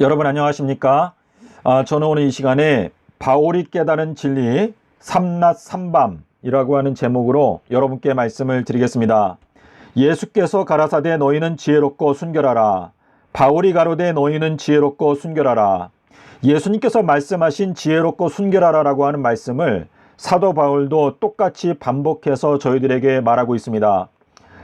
여러분 안녕하십니까? 아, 저는 오늘 이 시간에 바울이 깨달은 진리 삼낮 삼밤이라고 하는 제목으로 여러분께 말씀을 드리겠습니다. 예수께서 가라사대 너희는 지혜롭고 순결하라. 바울이 가로되 너희는 지혜롭고 순결하라. 예수님께서 말씀하신 지혜롭고 순결하라라고 하는 말씀을 사도 바울도 똑같이 반복해서 저희들에게 말하고 있습니다.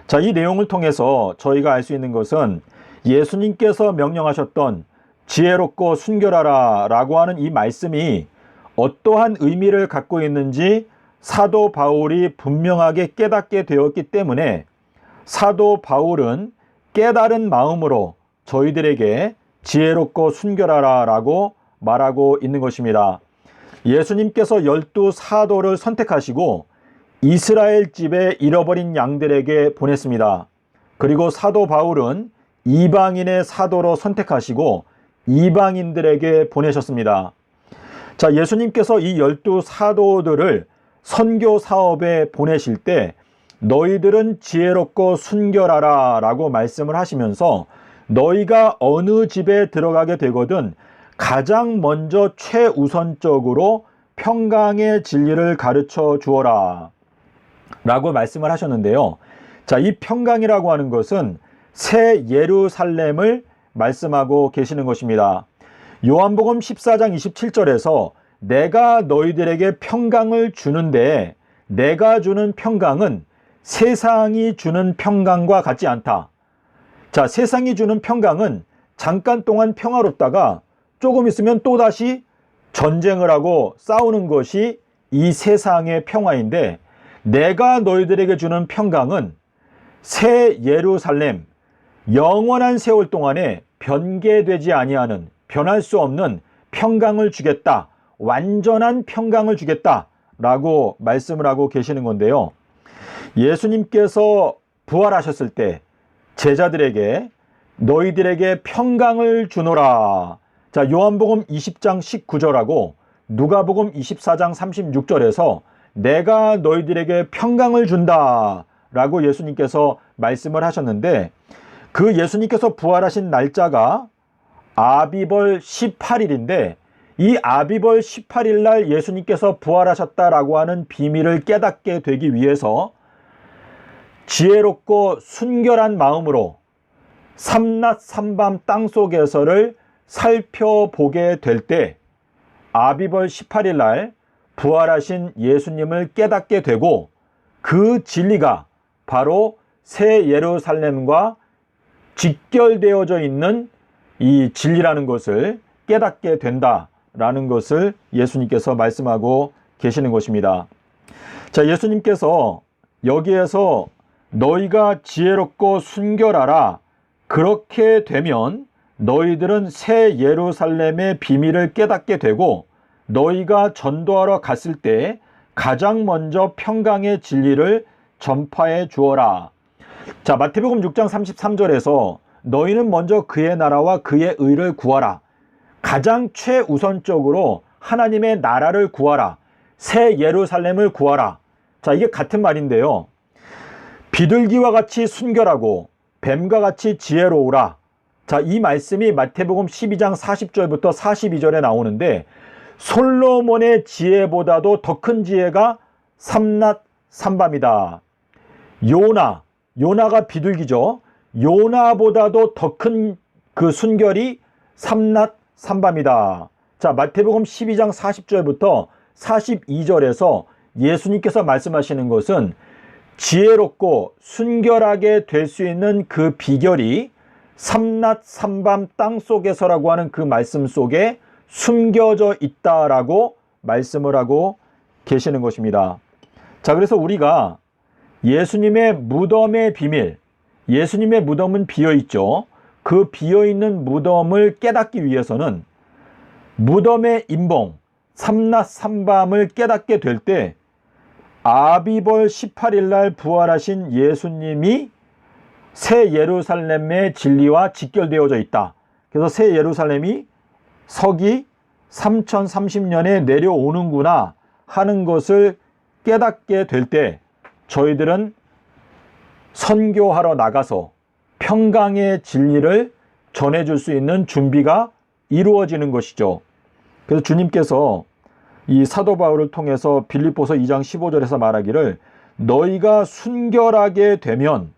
자, 이 내용을 통해서 저희가 알 수 있는 것은 예수님께서 명령하셨던 지혜롭고 순결하라 라고 하는 이 말씀이 어떠한 의미를 갖고 있는지 사도 바울이 분명하게 깨닫게 되었기 때문에 사도 바울은 깨달은 마음으로 저희들에게 지혜롭고 순결하라 라고 말하고 있는 것입니다. 예수님께서 열두 사도를 선택하시고 이스라엘 집에 잃어버린 양들에게 보냈습니다. 그리고 사도 바울은 이방인의 사도로 선택하시고 이방인들에게 보내셨습니다. 자, 예수님께서 이 열두 사도들을 선교 사업에 보내실 때 너희들은 지혜롭고 순결하라 라고 말씀을 하시면서 너희가 어느 집에 들어가게 되거든 가장 먼저 최우선적으로 평강의 진리를 가르쳐 주어라 라고 말씀을 하셨는데요. 자, 이 평강이라고 하는 것은 새 예루살렘을 말씀하고 계시는 것입니다. 요한복음 14장 27절에서 내가 너희들에게 평강을 주는데 내가 주는 평강은 세상이 주는 평강과 같지 않다. 자, 세상이 주는 평강은 잠깐 동안 평화롭다가 조금 있으면 또다시 전쟁을 하고 싸우는 것이 이 세상의 평화인데 내가 너희들에게 주는 평강은 새 예루살렘, 영원한 세월 동안에 변개되지 아니하는 변할 수 없는 평강을 주겠다. 완전한 평강을 주겠다. 라고 말씀을 하고 계시는 건데요. 예수님께서 부활하셨을 때 제자들에게 너희들에게 평강을 주노라. 자, 요한복음 20장 19절하고 누가복음 24장 36절에서 내가 너희들에게 평강을 준다. 라고 예수님께서 말씀을 하셨는데 그 예수님께서 부활하신 날짜가 아비벌 18일인데 이 아비벌 18일 날 예수님께서 부활하셨다라고 하는 비밀을 깨닫게 되기 위해서 지혜롭고 순결한 마음으로 삼낮 삼밤 땅 속에서를 살펴보게 될 때 아비벌 18일 날 부활하신 예수님을 깨닫게 되고 그 진리가 바로 새 예루살렘과 직결되어져 있는 이 진리라는 것을 깨닫게 된다라는 것을 예수님께서 말씀하고 계시는 것입니다. 자, 예수님께서 여기에서 너희가 지혜롭고 순결하라 그렇게 되면 너희들은 새 예루살렘의 비밀을 깨닫게 되고 너희가 전도하러 갔을 때 가장 먼저 평강의 진리를 전파해 주어라. 자, 마태복음 6장 33절에서 너희는 먼저 그의 나라와 그의 의를 구하라. 가장 최우선적으로 하나님의 나라를 구하라. 새 예루살렘을 구하라. 자, 이게 같은 말인데요. 비둘기와 같이 순결하고 뱀과 같이 지혜로우라. 자, 이 말씀이 마태복음 12장 40절부터 42절에 나오는데 솔로몬의 지혜보다도 더 큰 지혜가 삼낮 삼밤이다. 요나, 요나가 비둘기죠. 요나보다도 더 큰 그 순결이 삼낮 삼밤이다. 자, 마태복음 12장 40절부터 42절에서 예수님께서 말씀하시는 것은 지혜롭고 순결하게 될 수 있는 그 비결이 삼낮 삼밤 땅 속에서라고 하는 그 말씀 속에 숨겨져 있다라고 말씀을 하고 계시는 것입니다. 자, 그래서 우리가 예수님의 무덤의 비밀, 예수님의 무덤은 비어 있죠. 그 비어 있는 무덤을 깨닫기 위해서는 무덤의 임봉, 삼낮 삼밤을 깨닫게 될 때 아비벌 18일 날 부활하신 예수님이 새 예루살렘의 진리와 직결되어져 있다. 그래서 새 예루살렘이 서기 3030년에 내려오는구나 하는 것을 깨닫게 될 때 저희들은 선교하러 나가서 평강의 진리를 전해줄 수 있는 준비가 이루어지는 것이죠. 그래서 주님께서 이 사도 바울을 통해서 빌립보서 2장 15절에서 말하기를 너희가 순결하게 되면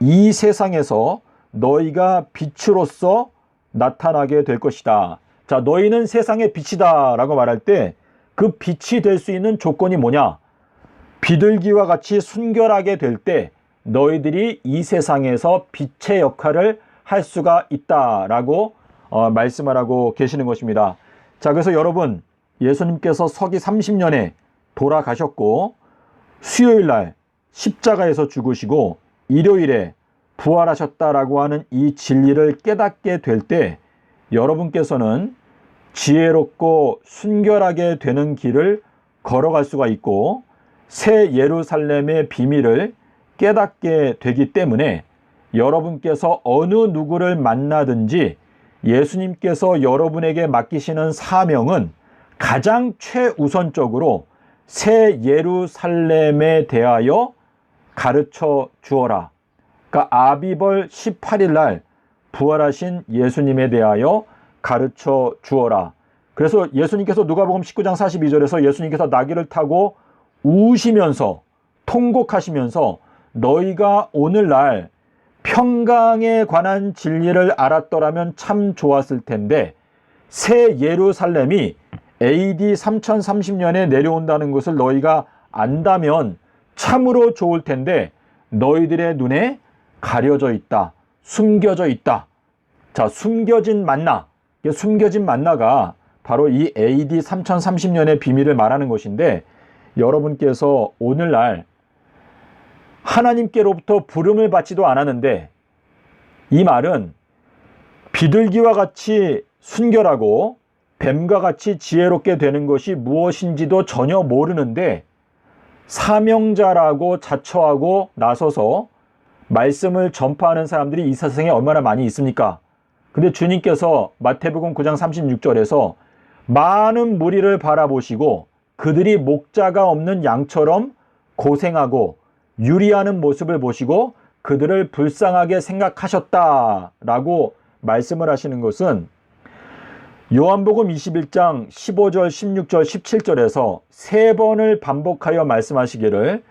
이 세상에서 너희가 빛으로서 나타나게 될 것이다. 자, 너희는 세상의 빛이다 라고 말할 때 그 빛이 될 수 있는 조건이 뭐냐? 비둘기와 같이 순결하게 될 때 너희들이 이 세상에서 빛의 역할을 할 수가 있다라고 어, 말씀을 하고 계시는 것입니다. 자, 그래서 여러분 예수님께서 서기 30년에 돌아가셨고 수요일 날 십자가에서 죽으시고 일요일에 부활하셨다라고 하는 이 진리를 깨닫게 될 때 여러분께서는 지혜롭고 순결하게 되는 길을 걸어갈 수가 있고 새 예루살렘의 비밀을 깨닫게 되기 때문에 여러분께서 어느 누구를 만나든지 예수님께서 여러분에게 맡기시는 사명은 가장 최우선적으로 새 예루살렘에 대하여 가르쳐 주어라. 그러니까 아비벌 18일 날 부활하신 예수님에 대하여 가르쳐 주어라. 그래서 예수님께서 누가복음 19장 42절에서 예수님께서 나귀를 타고 우시면서 통곡하시면서 너희가 오늘날 평강에 관한 진리를 알았더라면 참 좋았을 텐데 새 예루살렘이 AD 3030년에 내려온다는 것을 너희가 안다면 참으로 좋을 텐데 너희들의 눈에 가려져 있다. 숨겨져 있다. 자, 숨겨진 만나. 숨겨진 만나가 바로 이 AD 3030년의 비밀을 말하는 것인데 여러분께서 오늘날 하나님께로부터 부름을 받지도 않았는데 이 말은 비둘기와 같이 순결하고 뱀과 같이 지혜롭게 되는 것이 무엇인지도 전혀 모르는데 사명자라고 자처하고 나서서 말씀을 전파하는 사람들이 이 세상에 얼마나 많이 있습니까? 근데 주님께서 마태복음 9장 36절에서 많은 무리를 바라보시고 그들이 목자가 없는 양처럼 고생하고 유리하는 모습을 보시고 그들을 불쌍하게 생각하셨다라고 말씀을 하시는 것은 요한복음 21장 15절, 16절, 17절에서 세 번을 반복하여 말씀하시기를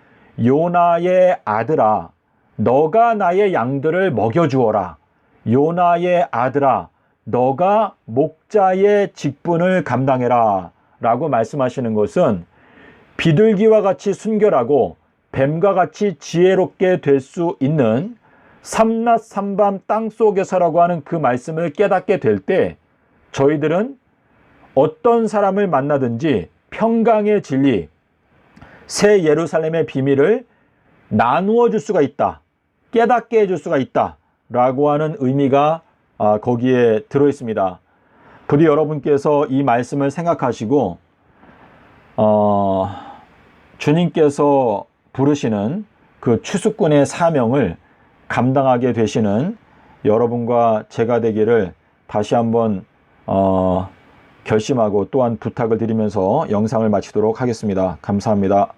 요나의 아들아 너가 나의 양들을 먹여 주어라. 요나의 아들아 너가 목자의 직분을 감당해라. 라고 말씀하시는 것은 비둘기와 같이 순결하고 뱀과 같이 지혜롭게 될 수 있는 삼낮 삼밤 땅 속에서라고 하는 그 말씀을 깨닫게 될 때 저희들은 어떤 사람을 만나든지 평강의 진리, 새 예루살렘의 비밀을 나누어 줄 수가 있다. 깨닫게 해줄 수가 있다. 라고 하는 의미가 아, 거기에 들어 있습니다. 부디 여러분께서 이 말씀을 생각하시고, 어, 주님께서 부르시는 그 추수꾼의 사명을 감당하게 되시는 여러분과 제가 되기를 다시 한번 어, 결심하고 또한 부탁을 드리면서 영상을 마치도록 하겠습니다. 감사합니다.